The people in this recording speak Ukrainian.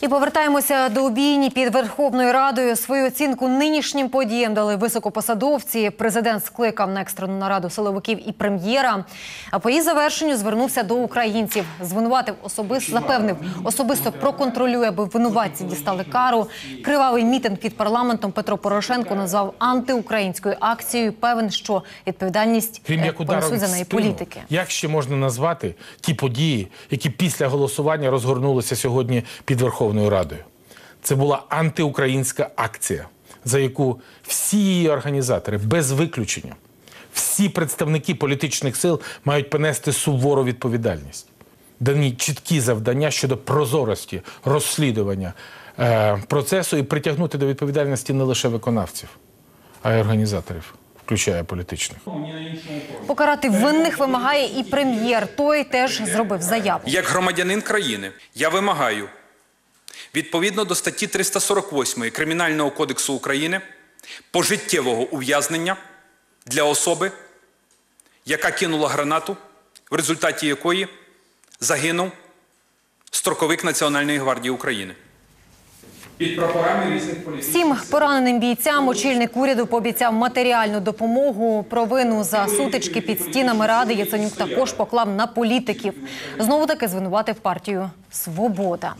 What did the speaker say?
І повертаємося до обійні під Верховною Радою. Свою оцінку нинішнім подіям дали високопосадовці. Президент скликав на екстрену нараду силовиків і прем'єра. А по її завершенню звернувся до українців. Звинуватив особисто, запевнив, особисто проконтролює, аби винуватці дістали кару. Кривавий мітинг під парламентом Петро Порошенко назвав антиукраїнською акцією. Певен, що відповідальність Крім е, як понесуть за неї спину, політики. Як ще можна назвати ті події, які після голосування розгорнулися сьогодні під Верховною Радою? Це була антиукраїнська акція, за яку всі її організатори без виключення, всі представники політичних сил мають понести сувору відповідальність. Дані чіткі завдання щодо прозорості розслідування е, процесу і притягнути до відповідальності не лише виконавців, а й організаторів, включає політичних. Покарати винних вимагає і прем'єр. Той теж зробив заяву. Як громадянин країни я вимагаю відповідно до статті 348 Кримінального кодексу України пожиттєвого ув'язнення для особи, яка кинула гранату, в результаті якої загинув строковик Національної гвардії України. Під прапорами різних політичних Всім пораненим бійцям очільник уряду пообіцяв матеріальну допомогу. Провину за сутички під стінами ради Яценюк також поклав на політиків. Знову таки звинуватив партію Свобода.